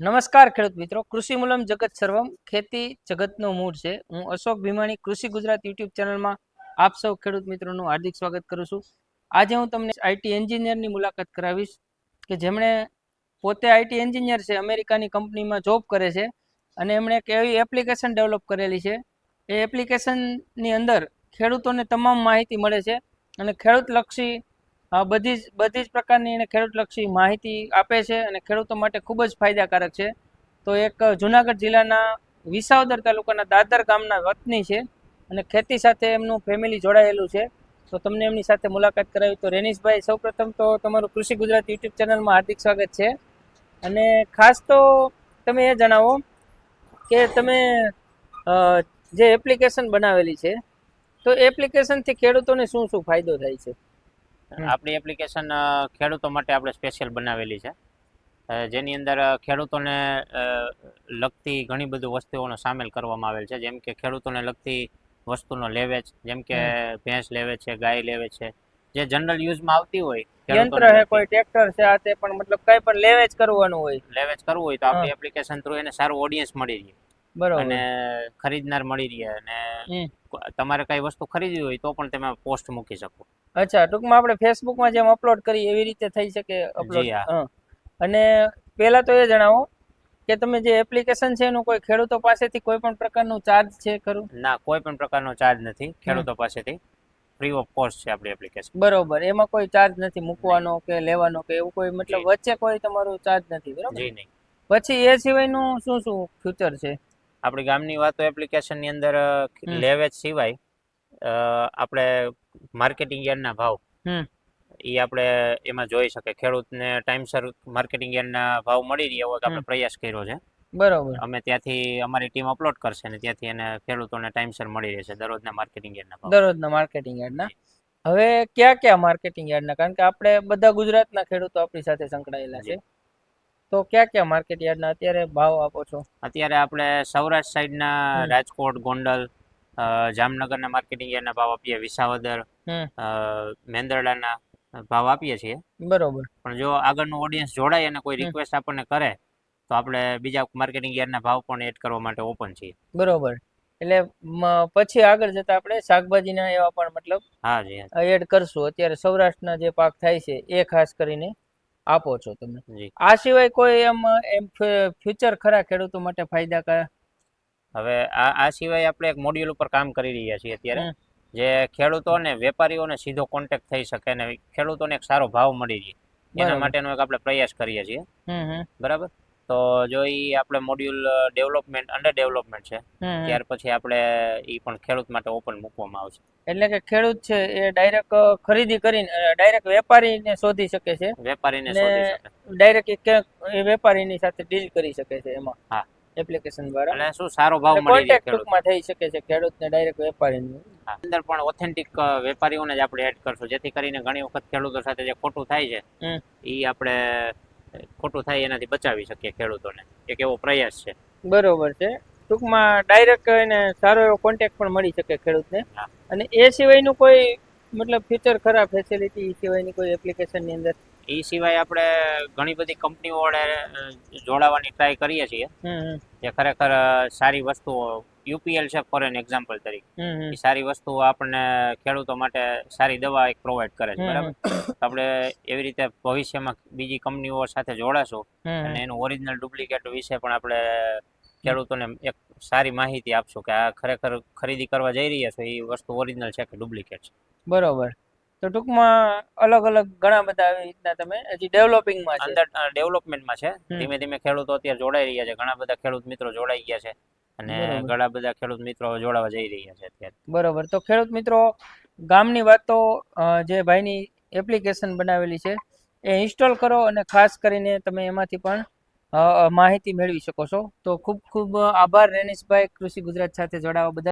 નમસ્કાર ખેડૂત મિત્રો, કૃષિ મૂલમ જગત સર્વમ, ખેતી જગતનો મૂળ છે. હું અશોક ભીમાણી, કૃષિ ગુજરાત યુટ્યુબ ચેનલમાં આપ સૌ ખેડૂત મિત્રોનું હાર્દિક સ્વાગત કરું છું. આજે હું તમને આઈટી એન્જિનિયરની મુલાકાત કરાવીશ કે જેમણે પોતે આઈટી એન્જિનિયર છે, અમેરિકાની કંપનીમાં જોબ કરે છે અને એમણે એક એવી એપ્લિકેશન ડેવલપ કરેલી છે. એ એપ્લિકેશનની અંદર ખેડૂતોને તમામ માહિતી મળે છે અને ખેડૂતલક્ષી બધી જ બધી જ પ્રકારની એને ખેડૂતલક્ષી માહિતી આપે છે અને ખેડૂતો માટે ખૂબ જ ફાયદાકારક છે. તો એક જુનાગઢ જિલ્લાના વિસાવદર તાલુકાના દાદર ગામના વતની છે અને ખેતી સાથે એમનું ફેમિલી જોડાયેલું છે. તો તમને એમની સાથે મુલાકાત કરાવી. તો રેનીશભાઈ, સૌપ્રથમ તો તમારું કૃષિ ગુજરાત યુટ્યુબ ચેનલમાં હાર્દિક સ્વાગત છે. અને ખાસ તો તમે એ જણાવો કે તમે જે એપ્લિકેશન બનાવેલી છે, તો એપ્લિકેશનથી ખેડૂતોને શું શું ફાયદો થાય છે. આપણી એપ્લિકેશન ખેડૂતો માટે આપણે સ્પેશિયલ બનાવેલી છે. જેની અંદર ખેડૂતોને લગતી ઘણી બધી વસ્તુઓનો સામેલ કરવામાં આવેલ છે. જેમ કે ખેડૂતોને લગતી વસ્તુનો લેવેચ જેમ કે ભેંસ લેવે છે ગાય લેવે છે. જે જનરલ યુઝમાં આવતી હોય યંત્ર છે કોઈ ટ્રેક્ટર છે આ તે પણ મતલબ કઈ પણ લેવેચ કરવાનું હોય. લેવેચ કરવું હોય તો આપણી એપ્લિકેશન થ્રુ એને સારું ઓડિયન્સ મળી રહે. બરોબર. અને ખરીદનાર મળી રહે અને તમારે કઈ વસ્તુ ખરીદવી હોય તો પણ તમે પોસ્ટ મૂકી શકો. અચ્છા ટૂંકમાં આપણે ફેસબુકમાં જેમ અપલોડ કરી એવી રીતે થઈ શકે અપલોડ હા. અને પહેલા તો એ જણાવો કે તમે જે એપ્લિકેશન છે એનું કોઈ ખેડૂતો પાસેથી કોઈ પણ પ્રકારનું ચાર્જ છે ખરું? ના કોઈ પણ પ્રકારનો ચાર્જ નથી ખેડૂતો પાસેથી. ફ્રી ઓફ કોસ્ટ છે આપણી એપ્લિકેશન બરોબર એમાં કોઈ ચાર્જ નથી મૂકવાનો કે લેવાનો કે એવું કોઈ મતલબ વચ્ચે કોઈ તમારું ચાર્જ નથી બરોબર? જી નહીં. પછી એ સિવાયનું શું શું ફ્યુચર છે? આપણી ગામની વાતો એપ્લિકેશનની અંદર લેવેજ સિવાય આપણે માર્કેટિંગ યાર્ડના ભાવ. એ આપણે એમાં જોઈ શકે. ખેડૂતને ટાઈમસર માર્કેટિંગ યાર્ડના ભાવ મળી રહ્યા હોય તો આપણે પ્રયાસ કર્યો છે. બરોબર. અમે ત્યાંથી અમારી ટીમ અપલોડ કરશે અને ત્યાંથી એને ખેડૂતોને ટાઈમસર મળી રહેશે દરરોજના માર્કેટિંગ યાર્ડના ભાવ. દરરોજના માર્કેટિંગ યાર્ડના. હવે કયા કયા માર્કેટિંગ યાર્ડના? કારણ કે આપણે બધા ગુજરાતના ખેડૂતો આપણી સાથે સંકળાયેલા છે. તો કયા કયા માર્કેટ યાર્ડના અત્યારે ભાવ આપો છો? અત્યારે આપણે સૌરાષ્ટ્ર સાઈડના રાજકોટ ગોંડલ જામનગરના માર્કેટિંગ યાર્ડના ભાવ આપીએ વિસાવદર મેંદરડાના ભાવ આપીએ છીએ. બરોબર. પણ જો આગળનું ઓડિયન્સ જોડાય અને કોઈ રિક્વેસ્ટ આપણને કરે તો આપણે બીજા માર્કેટિંગ યાર્ડના ભાવ પણ એડ કરવા માટે ઓપન છીએ. બરોબર. એટલે પછી આગળ જતા આપણે શાકભાજીના એવા પણ મતલબ હા જી એડ કરશું. અત્યારે સૌરાષ્ટ્રના જે પાક થાય છે એ ખાસ કરીને આપો છો તમે. આ સિવાય કોઈ એમ એમ ફ્યુચર ખરા ખેડૂતો માટે ફાયદાકારક? હવે આ આ સિવાય આપણે એક મોડ્યુલ ઉપર કામ કરી રહ્યા છીએ અત્યારે. જે ખેડૂતોને વેપારીઓને સીધો કોન્ટેક્ટ થઈ શકે અને ખેડૂતોને એક સારો ભાવ મળી રહે. એના માટેનો એક આપણે પ્રયાસ કરીએ છીએ. બરાબર? તો જો એ આપણે મોડ્યુલ ડેવલપમેન્ટ અંડર ડેવલપમેન્ટ છે. ત્યાર પછી આપણે એ પણ ખેડૂત માટે ઓપન મૂકવામાં આવશે. એટલે કે ખેડૂત છે એ ડાયરેક્ટ ખરીદી કરીને ડાયરેક્ટ વેપારીને શોધી શકે છે વેપારીને ને શોધી શકે. ડાયરેક્ટ એ વેપારીની સાથે ડીલ કરી શકે છે એમાં. હા. એપ્લિકેશન દ્વારા. એટલે શું સારો ભાવ મળી રહે ટૂંકમાં થઈ શકે છે ખેડૂતને ડાયરેક્ટ વેપારીને. અંદર પણ ઓથેન્ટિક વેપારીઓને જ આપણે એડ કરશું. જેથી કરીને ઘણી વખત ખેડૂતો સાથે જે ખોટું થાય છે એ આપણે ખોટું થાય એનાથી બચાવી શકીએ ખેડૂતોને. એક એવો પ્રયાસ છે. બરોબર છે. ટૂંકમાં ડાયરેક્ટ એને સારો એવો કોન્ટેક્ટ પણ મળી શકે ખેડૂતને. અને એ સિવાયનું કોઈ મતલબ ફ્યુચર ખરા ફેસિલિટી સિવાયની કોઈ એપ્લિકેશનની અંદર? એ સિવાય આપણે ઘણી બધી કંપનીઓ વડે જોડાવાની ટ્રાય કરીએ છીએ. જે ખરેખર સારી વસ્તુઓ યુપીએલ છે ફોર એન એક્ઝામ્પલ તરીકે સારી વસ્તુઓ આપણને ખેડૂતો માટે સારી દવા એક પ્રોવાઈડ કરે છે બરાબર? આપણે એવી રીતે ભવિષ્યમાં બીજી કંપનીઓ સાથે જોડાશું અને એનું ઓરિજિનલ ડુપ્લિકેટ વિશે પણ આપણે ખેડૂતોને એક સારી માહિતી આપશું કે આ ખરેખર ખરીદી કરવા જઈ રહ્યા છો એ વસ્તુ ઓરિજિનલ છે કે ડુપ્લિકેટ છે? બરોબર. તો ટૂંકમાં અલગ અલગ ઘણા બધા આવી રીતના તમે હજી ડેવલપિંગમાં છે. અંદર ડેવલપમેન્ટમાં છે. ધીમે ધીમે ખેડૂતો અત્યારે જોડાઈ રહ્યા છે. ઘણા બધા ખેડૂત મિત્રો જોડાઈ ગયા છે અને ઘણા બધા ખેડૂત મિત્રો જોડાવા જઈ રહ્યા છે અત્યારે. બરોબર. તો ખેડૂત મિત્રો ગામની વાત તો જે ભાઈની એપ્લિકેશન બનાવેલી છે એ ઇન્સ્ટોલ કરો અને ખાસ કરીને તમે એમાંથી પણ માહિતી મેળવી શકો છો. તો ખૂબ ખૂબ આભાર રેનીશભાઈ કૃષિ ગુજરાત સાથે જોડાવા બદલ.